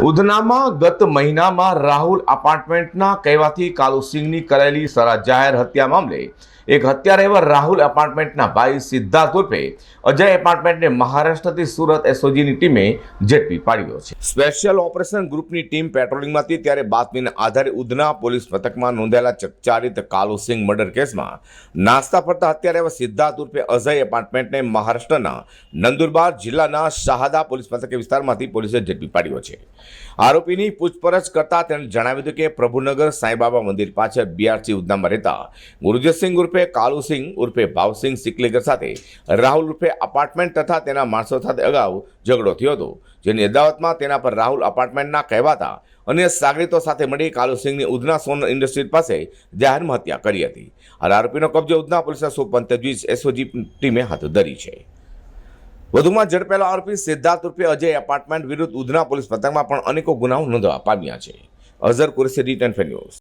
ઉધનામાં ગત મહિનામાં રાહુલ અપાર્ટમેન્ટના કહેવાથી કાલુસિંહની કરેલી સરા જાહેર હત્યા મામલે એક હત્યા એવા રાહુલ એપાર્ટમેન્ટના ભાઈ સિદ્ધાર્થ ઉર્ફે અજય એપાર્ટમેન્ટને મહારાષ્ટ્રથી સુરત એસઓજીની ટીમે ઝડપી પાડ્યો છે. સ્પેશિયલ ઓપરેશન ગ્રુપની ટીમ પેટ્રોલિંગમાં હતી ત્યારે બાતમીના આધારે ઉધના પોલીસ મથકમાં નોંધાયેલા ચકચારિત કાલુસિંહ મર્ડર કેસમાં નાસ્તા ફરતા અત્યારે એવા સિદ્ધાર્થ ઉર્ફે અજય એપાર્ટમેન્ટને મહારાષ્ટ્રના નંદુરબાર જિલ્લાના શાહદા પોલીસ મથકે વિસ્તારમાંથી પોલીસે ઝડપી પાડ્યો છે. આરોપીની પૂછપરછ કરતા તેણે જણાવ્યું હતું કે પ્રભુનગર સાંઈબાબા મંદિર પાછળ બીઆરસી ઉધનામાં રહેતા ગુરુજીતસિંહ ઉર્ફે કાલુસિંહ ઉર્ફે ભાવસિંહ સિકલેકર સાથે રાહુલ ઉર્ફે અપાર્ટમેન્ટ તથા તેના માણસો સાથે અગાઉ ઝઘડો થયો હતો. જેની અદાવતમાં તેના પર રાહુલ અપાર્ટમેન્ટના કહેવાતા અન્ય સાગરીતો સાથે મળી કાલુસિંહની ઉધના સોન ઇન્ડસ્ટ્રી પાસે જાહેરમાં હત્યા કરી હતી. અને આરોપીનો કબજો ઉધના પોલીસના સોપન તજવીજ એસઓજી ટીમે હાથ ધરી છે. વધુમાં ઝડપેલો આરોપી સિદ્ધાર્થ રૂપે અજય એપાર્ટમેન્ટ વિરુદ્ધ ઉધના પોલીસ મથકમાં પણ અનેકો ગુનાઓ નોંધવા પામ્યા છે. Azhar Qureshi D ten news.